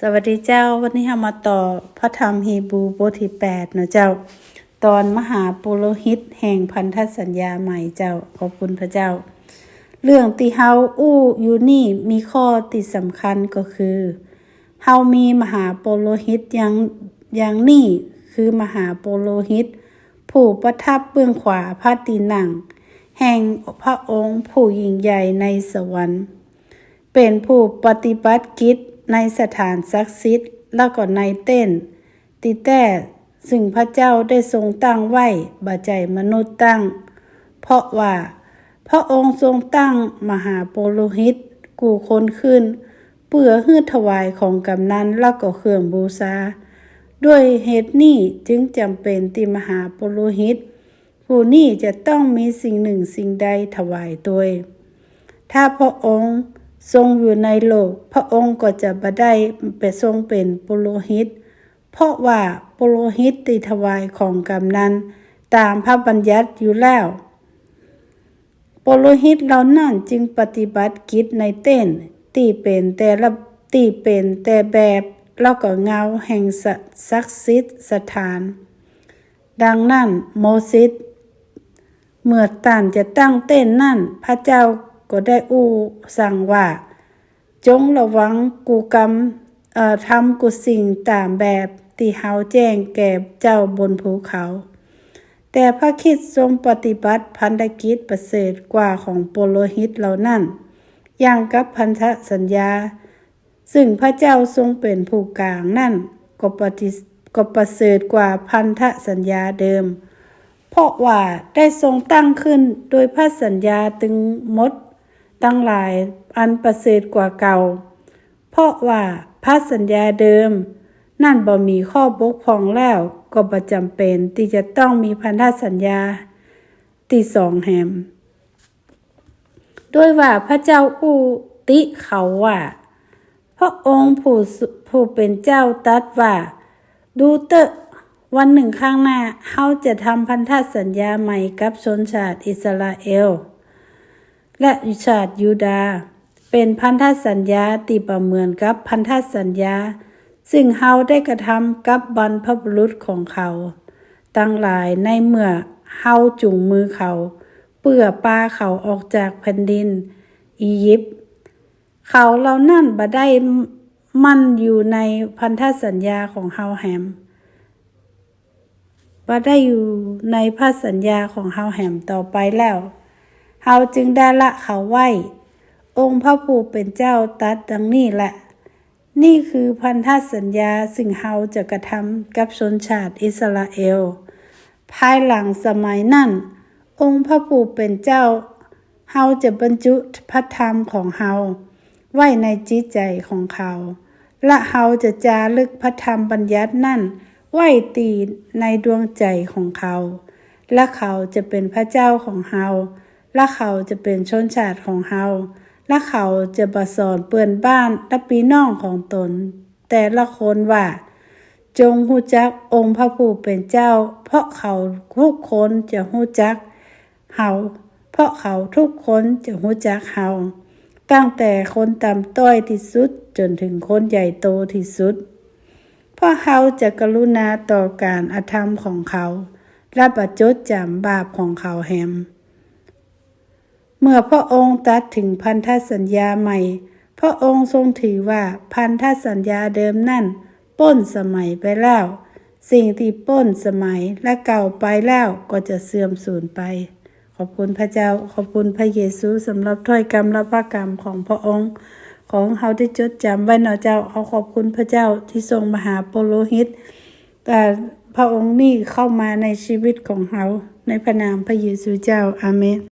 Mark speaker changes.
Speaker 1: สวัสดีเจ้าวันนี้เรามาต่อพระธรรมฮีบรูบทที่8นะเจ้า ตอนมหาปุโรหิตแห่งพันธสัญญาใหม่เจ้าขอบคุณพระเจ้า เรื่องที่เฮาอู้อยู่นี่มีข้อติดสำคัญก็คือเฮามีมหาปุโรหิตอย่างอย่างนี้คือมหาปุโรหิต ผู้ประทับเบื้องขวาพระตีนังแห่งพระองค์ผู้ยิ่งใหญ่ในสวรรค์ เป็นผู้ปฏิบัติกิจ ในสถานศักดิ์สิทธิ์แล้วก็ในเต้น ติแต่ซึ่งพระเจ้าได้ทรงตั้งไว้บาใจมนุษย์ตั้ง เพราะว่า พระองค์ทรงตั้งมหาโปโลหิต กูคนขึ้น เปื่อฮืดถวายของกำนันแล้วก็เครื่องบูชาด้วยเหตุนี้จึงจำเป็นที่มหาโปโลหิต ผู้นี้จะต้องมีสิ่งหนึ่งสิ่งใดถวายตัวถ้าพระองค์ ทรงอยู่ในโลก พระองค์ก็จะบได้ไปทรงเป็นปุโรหิต เพราะว่าปุโรหิตติถวายของกำนันตามพระบัญญัติอยู่แล้วปุโรหิตเหล่านั้นจึงปฏิบัติกิจในเต้นตีเป็นแต่ละตีเป็นแต่แบบแล้วก็เงาแห่งศักดิ์สิทธิ์สถาน ดังนั้นโมเสสเมื่อต่านจะตั้งเต้นนั่นพระเจ้า ก็ได้อู้สั่งว่า จงระวังกูกรรมเอ่อทำกุสิ่งตามแบบที่เฮาแจ้งแก่เจ้าบนภูเขา แต่พระคิดทรงปฏิบัติพันธกิจประเสริฐกว่าของโปโลหิตเหล่านั้นอย่างกับพันธสัญญา ซึ่งพระเจ้าทรงเป็นผู้กลางนั่นก็ปฏิก็ประเสริฐกว่าพันธสัญญาเดิม เพราะว่าได้ทรงตั้งขึ้นโดยพระสัญญาตึงมด ตั้งหลายอันประเสริฐกว่าเก่า เพราะว่าพระสัญญาเดิม นั่นบ่มีข้อบกพร่องแล้วก็ประจำเป็นที่จะต้องมีพันธสัญญาที่สองแหมด้วยว่าพระเจ้าอูติเขาว่าพระองค์ผู้ผู้เป็นเจ้าตัดว่า ดูเตอะวันหนึ่งข้างหน้าเขาจะทำพันธสัญญาใหม่กับชนชาติอิสราเอล และชาติยูดา เป็นพันธสัญญาตีประเมือนกับพันธสัญญา ซึ่งเฮาได้กระทำกับบรรพบุรุษของเขา ตั้งหลายในเมื่อเฮาจุงมือเขา เปื่อปลาเขาออกจากแผ่นดิน อียิปต์เขาเหล่านั่นบ่ได้มั่นอยู่ในพันธสัญญาของเฮาแฮมบ่ได้อยู่ในพันธสัญญาของเฮาแฮมต่อไปแล้ว เฮาจึงได้ละเขาไว้ องค์พระผู้เป็นเจ้าตัดดังนี้แหละ นี่คือพันธสัญญาซึ่งเฮาจะกระทำกับชนชาติอิสราเอล ภายหลังสมัยนั้น องค์พระผู้เป็นเจ้า เฮาจะบรรจุพระธรรมของเฮาไว้ในจิตใจของเขา และเฮาจะจารึกพระธรรมบัญญัตินั่นไว้ตีในดวงใจของเขา และเขาจะเป็นพระเจ้าของเฮา และเขาจะเป็นชนชาติของเฮาและเขาจะประสอนเปื่อนบ้านและปีน้องของตน แต่ละคนว่า จงหูจักองค์พระผู้เป็นเจ้า เพราะเขาทุกคนจะหูจักเฮาเพราะเขาทุกคนจะหูจักเฮาตั้งแต่คนต่ำต้อยที่สุดจนถึงคนใหญ่โตที่สุด เพราะเขาจะกรุณาต่อการอธรรมของเขา และประจดจำบาปของเขาแฮม เมื่อพระองค์ตัดถึงพันธสัญญาใหม่ พระองค์ทรงถือว่าพันธสัญญาเดิมนั่น ป้นสมัยไปแล้ว สิ่งที่ป้นสมัยและเก่าไปแล้วก็จะเสื่อมสูญไป ขอบคุณพระเจ้าขอบคุณพระเยซูสำหรับถ้อยกรรมและพระกรรมของพระองค์ ของเขาที่จดจำไว้เนาะเจ้าเขาขอบคุณพระเจ้าที่ทรงมหาโปโลหิตแต่พระองค์นี่เข้ามาในชีวิตของเขาในพระนามพระเยซูเจ้าอาเมน